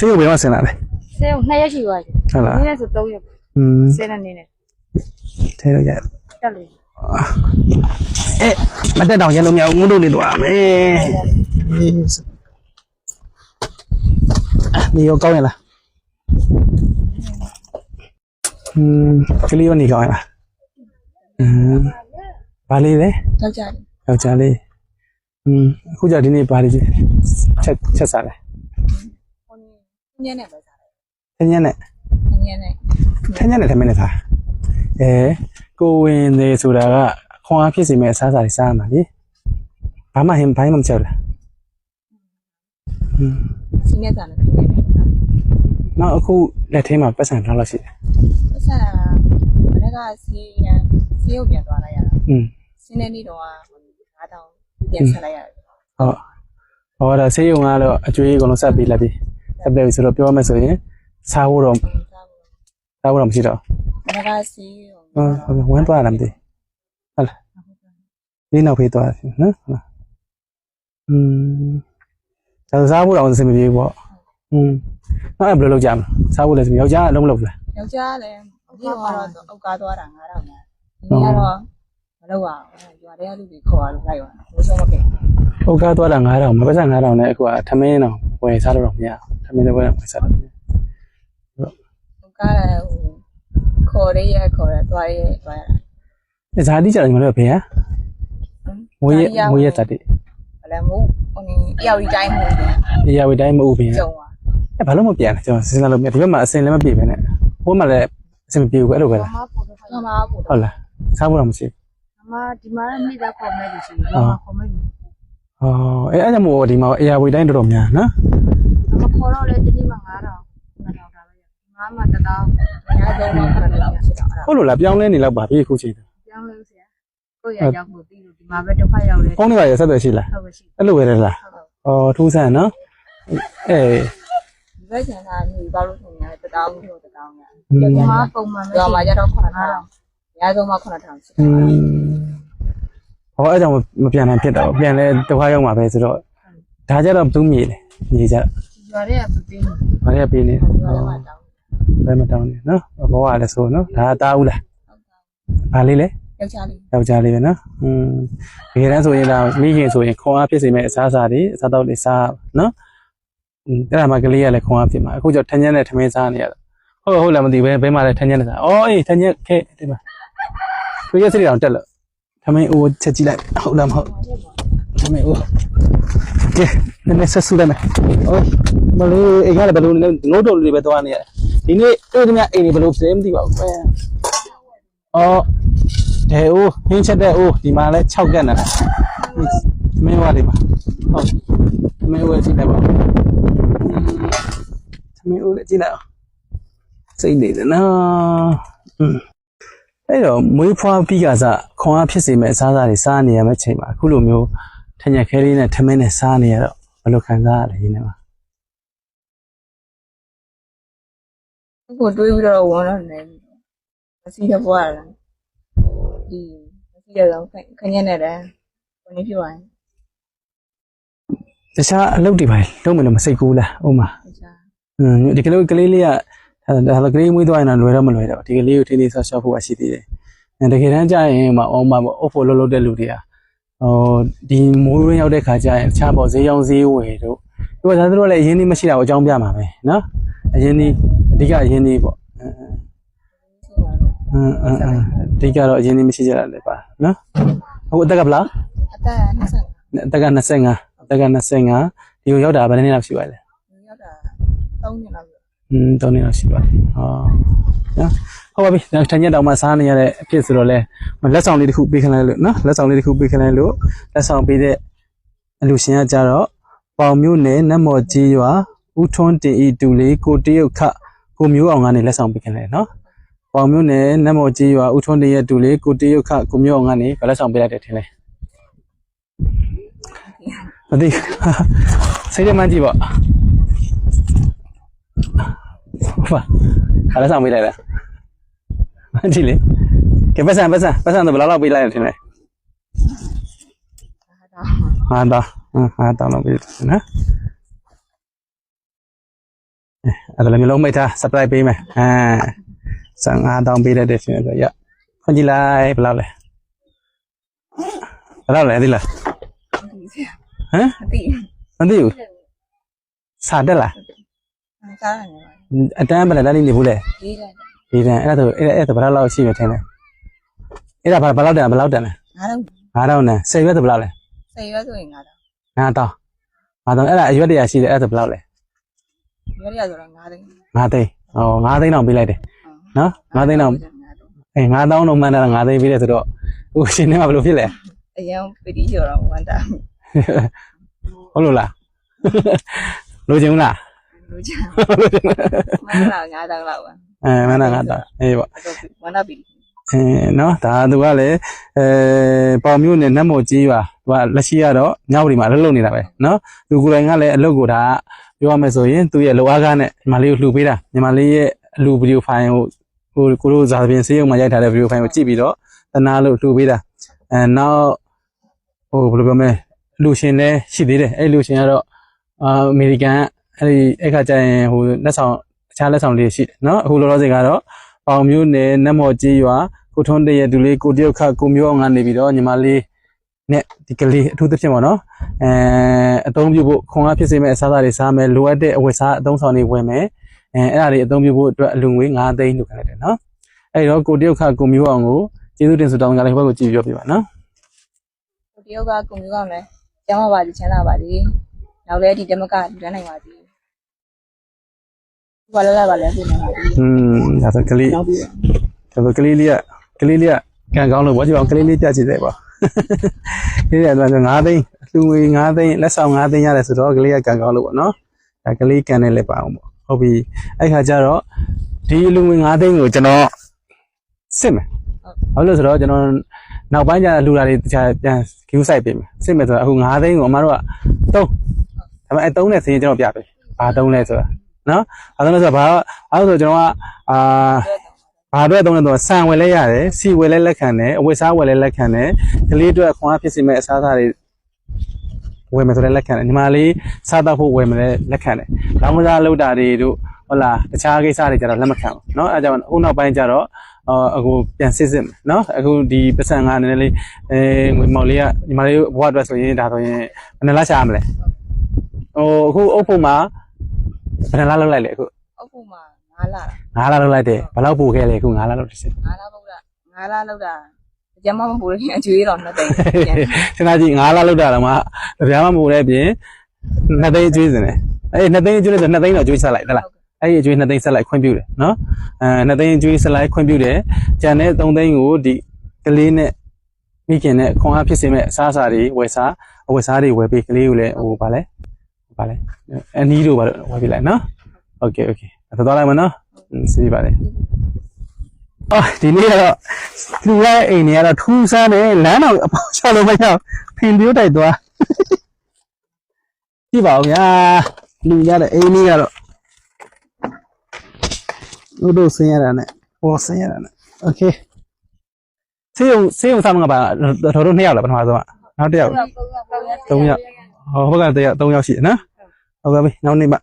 ဆေးရုံဘယ်တော့ဆင်လာလဲ ဆဲကို2ရက်ရှိသွားပြီ ဟုတ်လား ဒီနေ့ဆို3ရက် อืม ဆဲတဲ့နေနဲ့ ထဲတော့ရ တက်လေ အဲမတက်တော့ရလုံးမရဘူးငုံတို့နေတော့မယ်နေရောကောင်းရလားอืมကလေးရောနေကောင်းရလားอืมဘာလေးလဲ ကြောက်ကြတယ် ယောက်ျားလေးอืมအခုကြဒီနေ့ဘာလေးချက်ချက်စားလဲ ဟို ညံ့နဲ့ပဲစားတယ်ညံ့နဲ့ညံ့နဲ့ညံ့နဲ့ထမင်းနဲ့စားအဲကိုဝင်နေဆိုတာကခွန်အားဖြစ်စေမဲ့အစားအစာတွေစားရမှာလေဘာမှဟင်ဘိုင်းမှမကြောက်လားဟင်းစင်းရတာလည်းဖြစ်နေတယ်နောက်အခုလက်ထဲမှာပတ်စံလောက်လောက်ရှိတယ်ပတ်စံမနေ့ကစီရန်စီရုပ်ပြန်သွားလိုက်ရတာอืมစင်းတဲ့နေ့တော့9000ပြန်ဆက်လိုက်ရတယ်ဟုတ်ဟောဒါဆေးရုံကတော့အကျွေးအကုန်လုံးဆက်ပေးလိုက်ပြီ ဆက်ပြီးဆိုတော့ပြောမယ်ဆိုရင်စားဖို့တော့စားဖို့တော့မရှိတော့ မနေ့ကစီးရုံ ဟုတ်ဝမ်းသွားလားမသိဟုတ်လားဒီနောက်ဖေးသွားတယ်နော်ဟုတ်လားอืมဒါဆိုစားဖို့တော့အဆင်မပြေဘူးပေါ့อืมနောက်ဘယ်လိုလုပ်ကြမလဲစားဖို့လည်းယောက်ျားအလုံးမလုပ်ဘူးလား ယောက်ျားလည်းဒီတော့ကတော့အောက်ကားသွားတာ9000နဲ့ဒီကတော့မလုပ်ရဘူးရွာတွေကလူတွေခေါ်ရလို့လိုက်သွားဘိုးဆုံးမကဲ ဟုတ်ကားသွားတာ9000မပတ်စံ9000နဲ့အခုကထမင်းတော့ဝယ်စားလို့တော့မရဘူး ထမင်းတော့ဝယ်တော့ဝယ်စားလို့မရဟိုကားလည်းဟိုခေါ်ရရခေါ်ရသွားရသွားရဘူးဇာတိကြတယ်ညီမတို့ဖေဟငွေရငွေရတတ်တယ်ဘလည်းမို့ဟိုအရောက်ဒီတိုင်းမို့တယ်ဒီရဝေတိုင်းမဟုတ်ဖေကျုံသွားအဲဘာလို့မပြန်လဲကျွန်တော်စဉ်းစားလို့မရဒီဘက်မှာအစင်လည်းမပြေပဲနဲ့ဟိုမှာလည်းအစင်မပြေဘူးအဲ့လိုပဲလားမဖို့တော့မမဖို့ဟုတ်လားစားဖို့တော့မရှိဘူးမဒီမှာမိသားခေါ်မဲ့လို့ရှိရင်မခေါ်မဲ့ဘူးဟောအဲအဲ့ကြောင့်မို့ဒီမှာအရာဝေတိုင်းတော်တော်များနော် မခေါ်တော့လေဒီနေ့မှ9000 9000တာပဲငါမှ1000ညာတော့မှ9000လောက်ဖြစ်တော့အဲ့ဒါဟုတ်လို့လားပြောင်းလဲနေလောက်ပါပြီအခုချိန်ပြောင်းလို့ဆရာကိုရရောက်ဖို့ပြီးလို့ဒီမှာပဲတစ်ဖက်ရောက်လဲဖုန်းတွေပါရဆက်သွယ်ရှိလားဟုတ်ပါရှိအဲ့လိုပဲလားဟုတ်ပါဟောထူးဆန်းနော်အဲဒီဘက်ကျန်တာနေပါလို့ဆိုရင်1000လို့1000ညာဒီမှာပုံမှန်ပဲတော့မှကြတော့9000ညာတော့မှ9000ဖြစ်อืมဟောအဲ့ကြောင့်မပြန်နိုင်ဖြစ်တော့ပြန်လဲတစ်ခါရောက်မှာပဲဆိုတော့ဒါကြတော့ဘူးမြေလေမြေကြ ရွာတွေကပင်း ဘာလဲပေးနေ ရွာတွေမှာတောင်း ဘယ်မတောင်းနေနော်ဘောကလည်းဆိုနော်ဒါတားဦးလားဘာလေးလဲ ယောက်ျားလေး ယောက်ျားလေးပဲနော်อืมဒီကနေ့ဆိုရင်ဒါမိခင်ဆိုရင်ခွန်အားဖြစ်စေမဲ့အစားအစာတွေအစားတော့တွေစားနော်อืมအဲ့ဒါမှကလေးကလည်းခွန်အားဖြစ်မှာအခုကျထန်းညက်နဲ့ထမင်းစားနေရတာဟုတ်ဟုတ်လားမသိဘူးဘယ်မှာလဲထန်းညက်နဲ့စားအော်အေးထန်းညက်ခဲဒီမှာကိုရက်စရီအောင်တက်လို့ထမင်းအိုးချက်ကြည့်လိုက်ဟုတ်လားမဟုတ် ထမင်းအိုးကဲနည်းနည်းဆက်စုလိုက်မယ်အိုးမလေးအိမ်ကလည်းဘယ်လိုလဲငုတ်တုံလေးပဲသွားနေရတယ်ဒီနေ့အဲ့ဒီမြအိမ်တွေဘယ်လိုဖြစ်လဲမသိပါဘူးပဲအော်ဒဲအိုးဟင်းချက်တဲ့အိုးဒီမှာလဲ6ကက်နေတာမင်းဝါဒီမှာဟုတ်မင်းဝါကြည့်လိုက်ပါဦးမင်းဝါကြည့်လိုက်အောင်စိတ်နေတယ်နော်อืมအဲ့တော့မွေးဖွားပြီးကစားခွန်အားဖြစ်စေမဲ့အစားအစာတွေစားနေရမယ့်ချိန်မှာအခုလိုမျိုး ထညက်ခဲလေးနဲ့ထမင်းနဲ့စားနေရတော့ဘယ်လိုခံစားရလဲရင်းနေမှာကိုတွေးပြီးတော့ဝန်းတော့နေမစီးရပွားလားဒီမစီးရတော့ခညက်နဲ့တယ်ဘယ်နည်းဖြစ်သွားရင်တခြားအလုပ်တွေပါလုံးမယ်လို့မစိတ်ကူးလားဥမာတခြားอืมဒီကလေးကလေးလေးကဒါဒါကလေးမွေးသွားရင်တော့လွယ်တော့မလွယ်တော့ဒီကလေးကိုထိနေဆော့ဆော့ဖို့ရှိသေးတယ်အဲတကယ်တမ်းကြာရင်မအောင်မအုပ်ဖို့လှုပ်လှုပ်တဲ့လူတွေက ဟိုဒီမိုးရင်းရောက်တဲ့ခါကျရင်တခြားပေါ့ဈေးရောင်းဈေးဝယ်တို့ဒီကဒါတို့လည်းအရင်နေ့မရှိတာကိုအကြောင်းပြမှာပဲနော်အရင်နေ့အဓိကအရင်နေ့ပေါ့အင်းအင်းအင်းအဓိကတော့အရင်နေ့မရှိကြတာလည်းပါနော်အခုအသက်ကဘလားအသက်20အသက်က25အသက်က25ဒီကိုရောက်တာဘယ်နှစ်နှစ်လောက်ရှိပါလဲရောက်တာ3နှစ်လောက်อืมတောင်းနေတော့ရှိပါတယ်ဟောနော် ဟုတ်ပါပြီဒါထညက်တောင်မှစားနေရတဲ့အဖြစ်ဆိုတော့လဲလက်ဆောင်လေးတစ်ခုပေးခလိုက်လို့နော်လက်ဆောင်လေးတစ်ခုပေးခလိုက်လို့လက်ဆောင်ပေးတဲ့အလူရှင်ကကြတော့ပေါင်မျိုးနဲ့နတ်မော်ကြီးရွာဦးထွန်းတင်ဤတူလေးကိုတရုတ်ခကိုမျိုးအောင်ကနေလက်ဆောင်ပေးခလိုက်နော်ပေါင်မျိုးနဲ့နတ်မော်ကြီးရွာဦးထွန်းတင်ရဲ့တူလေးကိုတရုတ်ခကိုမျိုးအောင်ကနေလက်ဆောင်ပေးလိုက်တယ်ထင်လဲမသိစိတ်ထဲမှကြည့်ပါဟုတ်ပါခါလက်ဆောင်ပေးလိုက်လား မကြည့်လေကဲပတ်စံပတ်စံပတ်စံတော့ဘယ်လောက်လောက်ပေးလိုက်လဲထင်လဲဟာတော့ဟာတော့ဟာတော့လောက်ပေးတယ်နော်အဲ့ဒါလည်းမျိုးလုံးမိတ်ထား surprise ပေးမယ်အာ15တောင်းပေးတဲ့တဲ့ရှင်ဆိုရခွန်ကြည့်လိုက်ဘယ်လောက်လဲဘယ်လောက်လဲဒီလားဒီဆရာဟမ်မသိမသိဘူးစာတက်လားဘူးစားရတယ်အတန်းဘယ်နဲ့နေဘူးလဲလေးတယ် ဒီတန်အဲ့ဒါဆိုအဲ့ဒါအဲ့ဒါဘယ်လောက်ရှိမှထင်လဲအဲ့ဒါဘယ်လောက်တန်ဘယ်လောက်တန်လဲငါတော့9000နဲ့စိတ်ရွက်ဆိုဘယ်လောက်လဲစေရွက်ဆိုရင်ငါတော့9000 9000အဲ့ဒါအရွက်တရာရှိတယ်အဲ့ဒါဘယ်လောက်လဲရွက်ရဆိုတော့ငါသိန်း9သိန်းဟော9သိန်းတော့ပေးလိုက်တယ်နော်9သိန်းတော့အေး9000တော့မှန်းတာ9သိန်းပေးတယ်ဆိုတော့ဟိုရှင်နေမှာဘယ်လိုဖြစ်လဲအရင်ပတိကျော်တော့ဝမ်းတာဟုတ်လို့လားလိုချင်ဘူးလားလူချာမန္တလာငါးတောင်းလောက်ပါ အဲမနာကတော့အေးပေါ့အဲ့တော့ဝမ်းတာပြီအဲနော်ဒါသူကလည်းအဲပေါင်မျိုးနဲ့နတ်မော်ကြီးပါသူကလက်ရှိကတော့ညောက်ဒီမှာလှုပ်လှုပ်နေတာပဲနော်သူကိုယ်တိုင်ကလည်းအလုပ်ကိုဒါပြောရမယ်ဆိုရင်သူ့ရဲ့လောအားကားနဲ့ညီမလေးကိုလှူပေးတာညီမလေးရဲ့အလူဗီဒီယိုဖိုင်ကိုဟိုကိုလိုဇာပြင်စေးရုံမှာရိုက်ထားတဲ့ဗီဒီယိုဖိုင်ကိုကြည့်ပြီးတော့တနာလို့လှူပေးတာအဲနောက်ဟိုဘယ်လိုပြောမလဲလူရှင်လည်းရှိသေးတယ်အဲ့လူရှင်ကတော့အာအမေရိကန်အဲ့ဒီအဲ့ခါကျရင်ဟိုလက်ဆောင် တခြားလက်ဆောင်လေးရှိတယ်နော်အခုလောလောဆယ်ကတော့ပေါင်မျိုးနယ်နတ်မော်ကြီးရွာကိုထွန်းတရဲ့ဒူလေးကိုတရုတ်ခကိုမျိုးအောင်ကနေပြီးတော့ညီမလေးနဲ့ဒီကလေးအထူးသဖြင့်ပေါ့နော်အဲအသုံးပြုဖို့ခွန်အားဖြစ်စေမဲ့အစားအစာတွေစားမယ်လိုအပ်တဲ့အဝတ်စားအသုံးဆောင်တွေဝယ်မယ်အဲအဲ့ဒါတွေအသုံးပြုဖို့အတွက်အလူငွေ9သိန်းလို့ခန့်လိုက်တယ်နော်အဲ့တော့ကိုတရုတ်ခကိုမျိုးအောင်ကိုကျေးဇူးတင်ဆုတောင်းကြလိုက်ဘက်ကိုကြည့်ပြောပြပါနော်ကိုတယောက်ကကွန်ပျူတာနဲ့ကျောင်းပါပါချမ်းသာပါသည်နောက်လည်းဒီတမကလူတန်းနိုင်ပါသည် ဘာလဲလဲဘာလဲပြင်နေပါသည်อืมဒါဆိုကလေးနောက်ပြီးဒါဆိုကလေးလေးကကလေးလေးကကံကောင်းလို့ဘောကြည့်ပါဦးကလေးလေးပြချစ်တယ်ပေါ့ကလေးကတော့9သိန်းလူငွေ9သိန်းလက်ဆောင်9သိန်းရတယ်ဆိုတော့ကလေးကကံကောင်းလို့ပေါ့နော်ဒါကလေးကံနဲ့လည်းပါအောင်ပေါ့ဟုတ်ပြီအဲ့ခါကျတော့ဒီလူငွေ9သိန်းကိုကျွန်တော်စစ်မယ်ဟုတ်လို့ဆိုတော့ကျွန်တော်နောက်ပိုင်းကျလူလာတွေတခြားပြန် view site ပေးမယ်စစ်မယ်ဆိုတော့အခု9သိန်းကိုအမတို့က3ဒါပေမဲ့အဲ3နဲ့စရင်ကျွန်တော်ပြပေးဘာ3လဲဆိုတာ နော်အဲဒါလို့ဆိုတော့ဘာအဲ့ဆိုကျွန်တော်ကအာ ဘာအတွက်သုံးလဲဆိုတော့ဆန်ဝယ်လဲရတယ်စီဝယ်လဲလက်ခံတယ်အဝတ်စားဝယ်လဲလက်ခံတယ်ကလေးအတွက်ခွန်အားဖြစ်စေမဲ့အစားအစာတွေဝယ်မယ်ဆိုလဲလက်ခံတယ်ညီမလေးစားတော့ဖို့ဝယ်မယ်လဲလက်ခံတယ်လောင်းကစားလောက်တာတွေတို့ဟုတ်လားတခြားကိစ္စတွေကြတော့လက်မခံဘူးเนาะအဲဒါကြောင့်အခုနောက်ပိုင်းကျတော့အော်အခုပြန်စစ်စစ်မယ်เนาะအခုဒီပတ်စံကနည်းနည်းလေးအဲငွေမောင်လေးကညီမလေးဘဝအတွက်ဆိုရင်ဒါဆိုရင်ဘယ်နှလားရှာရမလဲဟိုအခုအုပ်ဖို့မှာ ဘယ်နှလားလောက်လိုက်လဲအခုအုပ်ဖို့မှာငါးလာ9လားလောက်လိုက်တယ်ဘယ်လောက်ပို့ခဲ့လဲအခု9လားလောက်တစ်စင်ငါးလာပုတ်တာငါးလာလောက်တာကျမမပူရခင်အကျွေးတော့နှစ်သိန်းပြန်စဉ်းစားကြည့်9လလောက်တာတော့မှတပြားမှမဟုတ်တဲ့ပြင်2သိန်းအကျွေးစင်တယ်အဲ့2သိန်းအကျွေးလဲဆို2သိန်းတော့အကျွေးဆက်လိုက်တလားအဲ့ဒီအကျွေး2သိန်းဆက်လိုက်ခွင့်ပြုတယ်နော်အဲ2သိန်းအကျွေးဆက်လိုက်ခွင့်ပြုတယ်ကျန်တဲ့3သိန်းကိုဒီကလေးနဲ့မိခင်နဲ့ခွန်အားဖြစ်စေမဲ့အစားအစာတွေဝယ်စားအဝယ်စားတွေဝယ်ပေးကလေးကိုလည်းဟိုဗာလဲ ဗာလဲအနီးတို့ဗာလို့ဝယ်ပေးလိုက်နော်โอเคโอเคတော့တော့လိုက်မနော်စီးပါလေအော်ဒီနေ့ကတော့လူရဲ့အိမ်တွေကတော့ထူးဆန်းတယ်လမ်းတော်အပေါင်းချလို့မရဘူးဖင်ပြိုးတိုက်သွားကြည့်ပါဦးဗျာလူရတဲ့အိမ်ကြီးကတော့တို့တို့ဆင်းရတာနဲ့ဟောဆင်းရတာနဲ့โอเคဆေးရုံဆေးရုံဆောင်မှာပါတော်တော်နှစ်ယောက်လားပထမဆုံးကနောက်တစ်ယောက် 3ယောက်3ယောက် 3ယောက်ဟောဘက်ကတယောက်3ယောက်ရှိတယ်နော် ဟုတ်ကဲ့ပြီနောက်နေ့မှ